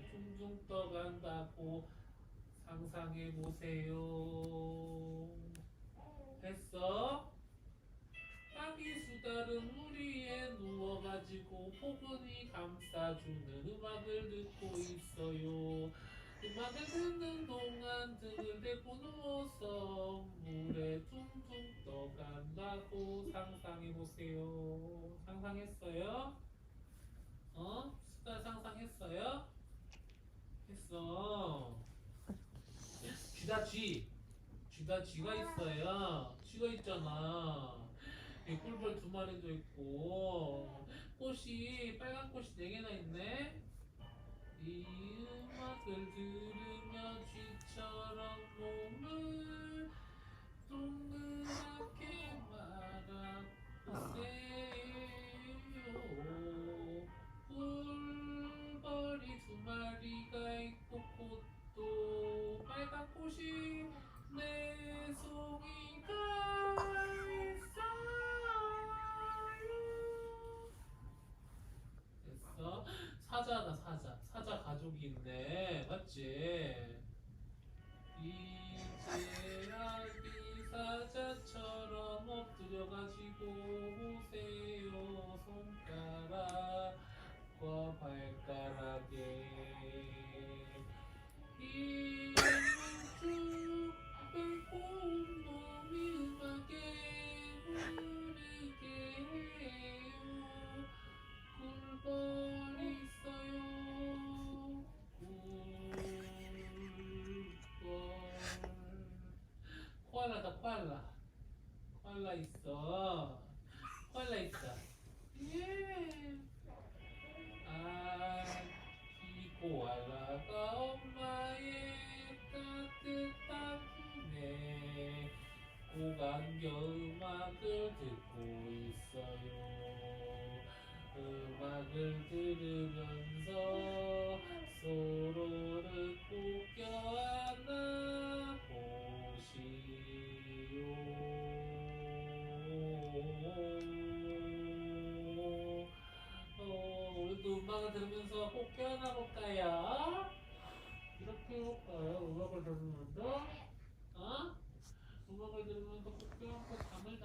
둥둥 떠간다고 상상해 보세요. 했어? 수달은 물 위에 누워가지고 포근히 감싸주는 음악을 듣고 있어요. 음악을 듣는 동안 등을 대고 누워서 물에 둥둥 떠간다고 상상해 보세요. 상상했어요? 어? 수달 상상했어요? 했어. 쥐다 쥐. 쥐다 쥐가 있어요. 쥐가 있잖아. 이 꿀벌 두 마리도 있고 꽃이 빨간 꽃이 네 개나 있네. 이 음악을 들으며 쥐처럼 몸을 사자 가족이 있네 맞지? 헐라. 헐라 있어. 헐라 있어 예. 아기 알라가 엄마의 따뜻한 품에 고강겨 음악을 듣고 있어요. 음악을 들으면서 여러분도 음악을 들으면서 꼭 깨어나볼까요? 이렇게 해볼까요? 음악을 들으면서 어? 음악을 들으면서 꼭 깨어나고 잠을